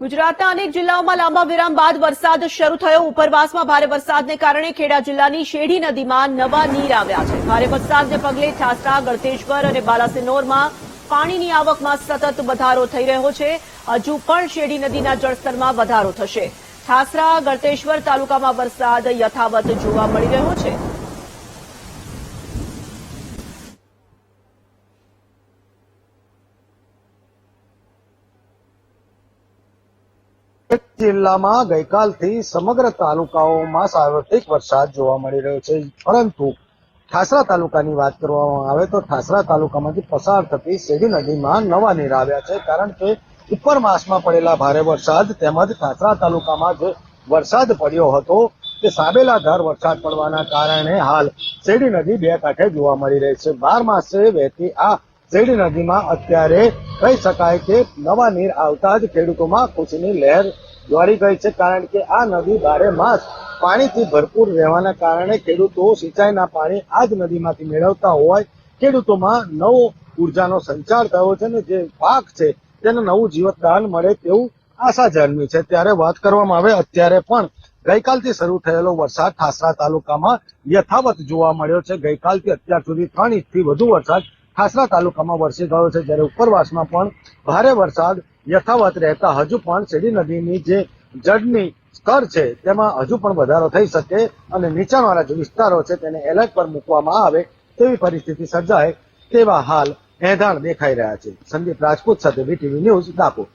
ગુજરાતના અનેક જિલ્લાઓમાં લાંબા વિરામ બાદ વરસાદ શરૂ થયો. ઉપરવાસમાં ભારે વરસાદને કારણે ખેડા જિલ્લાની શેઢી નદીમાં નવા નીર આવ્યા છે. ભારે વરસાદને પગલે ઠાસરા, ગળતેશ્વર અને બાલાસિનોરમાં પાણીની આવકમાં સતત વધારો થઈ રહ્યો છે. હજુ પણ શેઢી નદીના જળસ્તરમાં વધારો થશે. ઠાસરા, ગળતેશ્વર તાલુકામાં વરસાદ યથાવત જોવા મળી રહ્યો છે. જિલ્લામાં ગઈકાલથી સમગ્ર તાલુકાઓમાં સાર્વત્રિક વરસાદ જોવા મળી રહ્યો છે. પરંતુ ઠાસરા તાલુકાની વાત કરવામાં આવે તો ઠાસરા તાલુકામાંથી પસાર થતી સેડી નદીમાં નવા નીર આવ્યા છે. કારણ કે ઉપર માસમાં પડેલા ભારે વરસાદ તેમજ ઠાસરા તાલુકામાં જે વરસાદ પડ્યો હતો તે સાબેલાધાર વરસાદ પડવાના કારણે હાલ શેરડી નદી બે કાંઠે જોવા મળી રહી છે. બાર માસે વહેતી આ શેરડી નદીમાં અત્યારે કહી શકાય કે નવા નીર આવતા જ ખેડૂતોમાં ખુશીની લહેર દોડી ગઈ છે કારણ કે આ નદી બારે માસ પાણીથી ભરપૂર રહેવાના કારણે ખેડૂતો સિંચાઈના પાણી આ જ નદીમાંથી મેળવતા હોય. ખેડૂતોમાં નવો ઉર્જાનો સંચાર થયો છે ને જે પાક છે તેને નવું જીવતદાન મળે તેવું આશા જન્મી છે. ત્યારે વાત કરવામાં આવે અત્યારે પણ ગઈકાલથી શરૂ થયેલો વરસાદ ઠાસરા તાલુકામાં યથાવત જોવા મળ્યો છે. ગઈકાલથી અત્યાર સુધી ત્રણ ઇંચથી વધુ વરસાદ ઠાસરા તાલુકામાં વરસી ગયો છે. જ્યારે ઉપરવાસમાં પણ ભારે વરસાદ યથાવત રહેતા હજુ પણ શેરી નદીની જે જળની સ્તર છે, તેમાં હજુ પણ વધારો થઈ શકે અને નીચાણવાળા જે વિસ્તારો છે, તેને એલર્ટ પર મૂકવામાં આવે તેવી પરિસ્થિતિ સર્જાય તેવા હાલ એંધાણ દેખાઈ રહ્યા છે. સંદીપ રાજપૂત સાથે બીટીવી ન્યૂઝ ડાકોર.